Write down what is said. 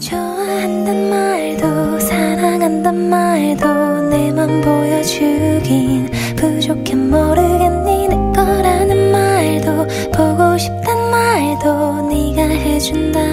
좋아한단 말도 사랑한단 말도 내맘 보여주긴 부족해 모르겠니 내 거라는 말도 보고 싶단 말도 네가 해준다